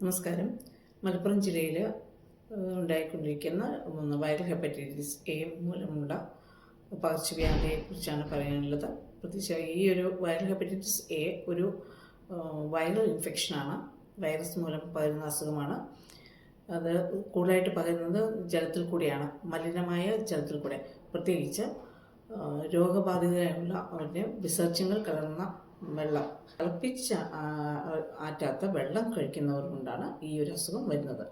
നമസ്കാരം. മലപ്പുറം ജില്ലയിൽ ഉണ്ടായിക്കൊണ്ടിരിക്കുന്ന viral hepatitis A മൂലമുള്ള പകർച്ചവ്യാധിയെക്കുറിച്ചാണ് പറയാനുള്ളത്. പ്രത്യേകിച്ച് ഈ ഒരു വൈറൽ ഹെപ്പറ്റൈറ്റിസ് എ ഒരു വൈറൽ ഇൻഫെക്ഷനാണ്. വൈറസ് മൂലം പകരുന്ന അസുഖമാണ്. അത് കൂടുതലായിട്ട് പകരുന്നത് ജലത്തിൽ കൂടിയാണ്. മലിനമായ ജലത്തിൽ കൂടെ. പ്രത്യേകിച്ച് രോഗബാധിതരായുള്ള അവരുടെ വിസർജ്യങ്ങൾ കലർന്ന വെള്ളം തിളപ്പിച്ച ആറ്റാത്ത വെള്ളം കഴിക്കുന്നവർ കൊണ്ടാണ് ഈ ഒരു അസുഖം വരുന്നത്.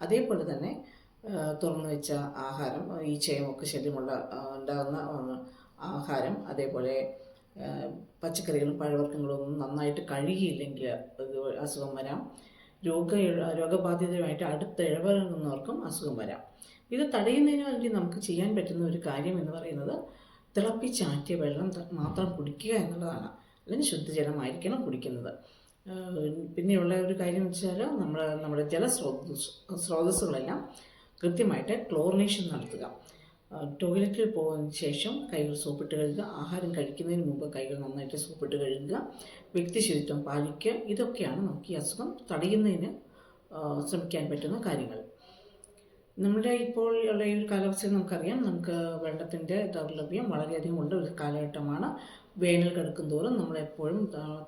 അതേപോലെ തന്നെ തുറന്നു വെച്ച ആഹാരം ഈച്ചയും ഒക്കെ ശല്യമുള്ള ഉണ്ടാകുന്ന ആഹാരം അതേപോലെ പച്ചക്കറികളും പഴവർഗങ്ങളും ഒന്നും നന്നായിട്ട് കഴുകിയില്ലെങ്കിൽ അസുഖം വരാം. രോഗ രോഗബാധിതരുമായിട്ട് അടുത്ത് ഇഴവറങ്ങുന്നവർക്കും അസുഖം വരാം. ഇത് തടയുന്നതിന് വേണ്ടി നമുക്ക് ചെയ്യാൻ പറ്റുന്ന ഒരു കാര്യം എന്ന് പറയുന്നത് തിളപ്പിച്ചാറ്റിയ വെള്ളം മാത്രം കുടിക്കുക എന്നുള്ളതാണ്. അല്ലെങ്കിൽ ശുദ്ധജലമായിരിക്കണം കുടിക്കുന്നത്. പിന്നെയുള്ള ഒരു കാര്യം വെച്ചാൽ നമ്മൾ നമ്മുടെ ജലസ്രോതസ് സ്രോതസ്സുകളെല്ലാം കൃത്യമായിട്ട് ക്ലോറിനേഷൻ നടത്തുക. ടോയ്ലറ്റിൽ പോകുന്ന ശേഷം കൈകൾ സോപ്പിട്ട് കഴുകുക ആഹാരം കഴിക്കുന്നതിന് മുമ്പ് കൈകൾ നന്നായിട്ട് സോപ്പിട്ട് കഴുകുക വ്യക്തിശുചിത്വം പാലിക്കുക ഇതൊക്കെയാണ് നമുക്ക് ഈ അസുഖം തടയുന്നതിന് ശ്രമിക്കാൻ പറ്റുന്ന കാര്യങ്ങൾ. നമ്മുടെ ഇപ്പോൾ ഉള്ള ഈ കാലാവസ്ഥയിൽ നമുക്കറിയാം. നമുക്ക് വെള്ളത്തിന്റെ ദൗർലഭ്യം വളരെയധികം ഉള്ള ഒരു കാലഘട്ടമാണ് വേനൽ കിടക്കും തോറും നമ്മളെപ്പോഴും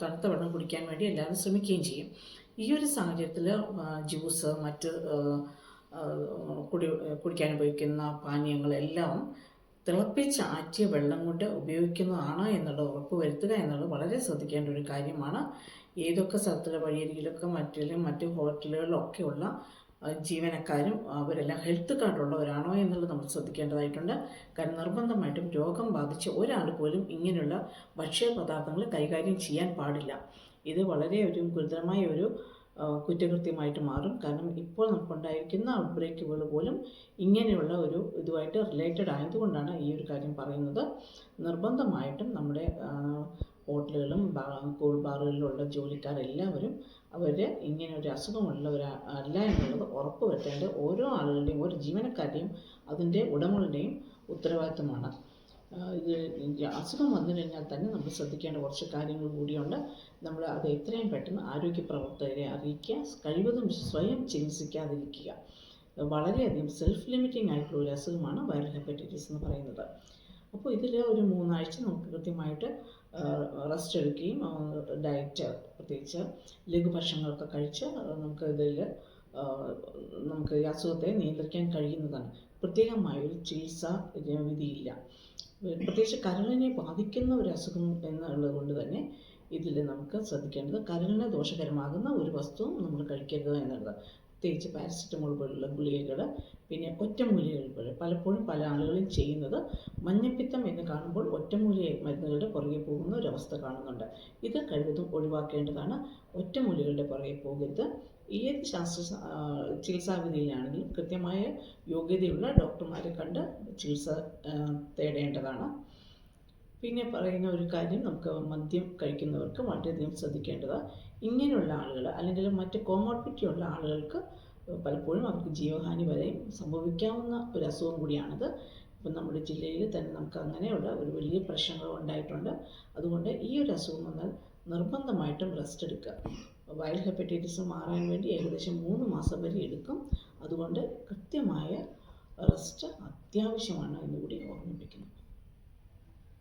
തണുത്ത വെള്ളം കുടിക്കാൻ വേണ്ടി എല്ലാവരും ശ്രമിക്കുകയും ചെയ്യും. ഈ ഒരു സാഹചര്യത്തിൽ ജ്യൂസ് മറ്റ് കുടി കുടിക്കാൻ ഉപയോഗിക്കുന്ന പാനീയങ്ങളെല്ലാം തിളപ്പിച്ച് ആറ്റിയ വെള്ളം കൊണ്ട് ഉപയോഗിക്കുന്നതാണ് എന്നുള്ളത് ഉറപ്പ് വരുത്തുക എന്നുള്ളത് വളരെ ശ്രദ്ധിക്കേണ്ട ഒരു കാര്യമാണ്. ഏതൊക്കെ സ്ഥലത്തിലെ വഴിയരികിലൊക്കെ മറ്റിലും മറ്റ് ഹോട്ടലുകളിലൊക്കെയുള്ള ജീവനക്കാരും അവരെല്ലാം ഹെൽത്ത് കാർഡുള്ളവരാണോ എന്നുള്ളത് നമ്മൾ ശ്രദ്ധിക്കേണ്ടതായിട്ടുണ്ട്. കാരണം നിർബന്ധമായിട്ടും രോഗം ബാധിച്ച ഒരാൾ പോലും ഇങ്ങനെയുള്ള ഭക്ഷ്യപദാർത്ഥങ്ങൾ കൈകാര്യം ചെയ്യാൻ പാടില്ല. ഇത് വളരെ ഒരു ഗുരുതരമായ ഒരു കുറ്റകൃത്യമായിട്ട് മാറും. കാരണം ഇപ്പോൾ നമുക്കുണ്ടായിരിക്കുന്ന ഔട്ട്ബ്രേക്കുകൾ പോലും ഇങ്ങനെയുള്ള ഒരു ഇതുമായിട്ട് റിലേറ്റഡ് ആയതുകൊണ്ടാണ് ഈ ഒരു കാര്യം പറയുന്നത്. നിർബന്ധമായിട്ടും നമ്മുടെ ഹോട്ടലുകളും കൂൾ ബാറുകളിലുള്ള ജോലിക്കാരെല്ലാവരും അവർ ഇങ്ങനെ ഒരു അസുഖമുള്ളവരാ അല്ല എന്നുള്ളത് ഉറപ്പ് ഓരോ ആളുകളുടെയും ഓരോ ജീവനക്കാരുടെയും അതിന്റെ ഉടമകളുടെയും ഉത്തരവാദിത്തമാണ് ഇത് അസുഖം വന്നു കഴിഞ്ഞാൽ തന്നെ നമ്മൾ ശ്രദ്ധിക്കേണ്ട കുറച്ച് കാര്യങ്ങൾ കൂടിയുണ്ട്. നമ്മൾ അത് എത്രയും പെട്ടെന്ന് ആരോഗ്യ പ്രവർത്തകരെ അറിയിക്കുക കഴിവതും സ്വയം ചികിത്സിക്കാതിരിക്കുക. വളരെയധികം സെൽഫ് ലിമിറ്റിംഗ് ആയിട്ടുള്ള ഒരു അസുഖമാണ് വൈറൽ ഹെപ്പറ്റൈറ്റിസ് എന്ന് പറയുന്നത്. അപ്പോൾ ഇതിൽ ഒരു മൂന്നാഴ്ച നമുക്ക് കൃത്യമായിട്ട് റെസ്റ്റ് എടുക്കുകയും ഡയറ്റ് പ്രത്യേകിച്ച് ലഘുഭക്ഷണങ്ങളൊക്കെ കഴിച്ച് നമുക്ക് ഇതിൽ നമുക്ക് ഈ അസുഖത്തെ നിയന്ത്രിക്കാൻ കഴിയുന്നതാണ്. പ്രത്യേകമായ ഒരു ചികിത്സ വിധിയില്ല പ്രത്യേകിച്ച് കരളിനെ ബാധിക്കുന്ന ഒരു അസുഖം എന്നുള്ളത് കൊണ്ട് തന്നെ ഇതിൽ നമുക്ക് ശ്രദ്ധിക്കേണ്ടത് കരളിനെ ദോഷകരമാകുന്ന ഒരു വസ്തുവും നമ്മൾ കഴിക്കരുത് എന്നുള്ളത് പ്രത്യേകിച്ച് പാരസെറ്റമോൾ പോലുള്ള ഗുളികകൾ പിന്നെ ഒറ്റമൂലികൾ പോലെ പലപ്പോഴും പല ആളുകളും ചെയ്യുന്നത് മഞ്ഞപ്പിത്തം എന്ന് കാണുമ്പോൾ ഒറ്റമൂലി മരുന്നുകളുടെ പുറകെ പോകുന്ന ഒരവസ്ഥ കാണുന്നുണ്ട്. ഇത് കഴിവതും ഒഴിവാക്കേണ്ടതാണ്. ഒറ്റമൂലികളുടെ പുറകെ പോകരുത്. ഏത് ശാസ്ത്ര ചികിത്സാവിധിയിലാണെങ്കിലും കൃത്യമായ യോഗ്യതയുള്ള ഡോക്ടർമാരെ കണ്ട് ചികിത്സ തേടേണ്ടതാണ്. പിന്നെ പറയുന്ന ഒരു കാര്യം നമുക്ക് മദ്യം കഴിക്കുന്നവർക്ക് വളരെയധികം ശ്രദ്ധിക്കേണ്ടതാണ് ഇങ്ങനെയുള്ള ആളുകൾ അല്ലെങ്കിൽ മറ്റ് കോമോർബിറ്റി ഉള്ള ആളുകൾക്ക് പലപ്പോഴും അവർക്ക് ജീവഹാനി വരെയും സംഭവിക്കാവുന്ന ഒരു അസുഖം കൂടിയാണിത്. ഇപ്പം നമ്മുടെ ജില്ലയിൽ തന്നെ നമുക്ക് അങ്ങനെയുള്ള ഒരു വലിയ പ്രശ്നങ്ങൾ ഉണ്ടായിട്ടുണ്ട്. അതുകൊണ്ട് ഈ ഒരു അസുഖം വന്നാൽ നിർബന്ധമായിട്ടും റെസ്റ്റ് എടുക്കുക. വൈറൽ ഹെപ്പറ്റൈറ്റിസ് മാറാൻ വേണ്ടി ഏകദേശം മൂന്ന് മാസം വരെ എടുക്കും. അതുകൊണ്ട് കൃത്യമായ റെസ്റ്റ് അത്യാവശ്യമാണ് എന്നുകൂടി ഓർമ്മിപ്പിക്കുന്നു.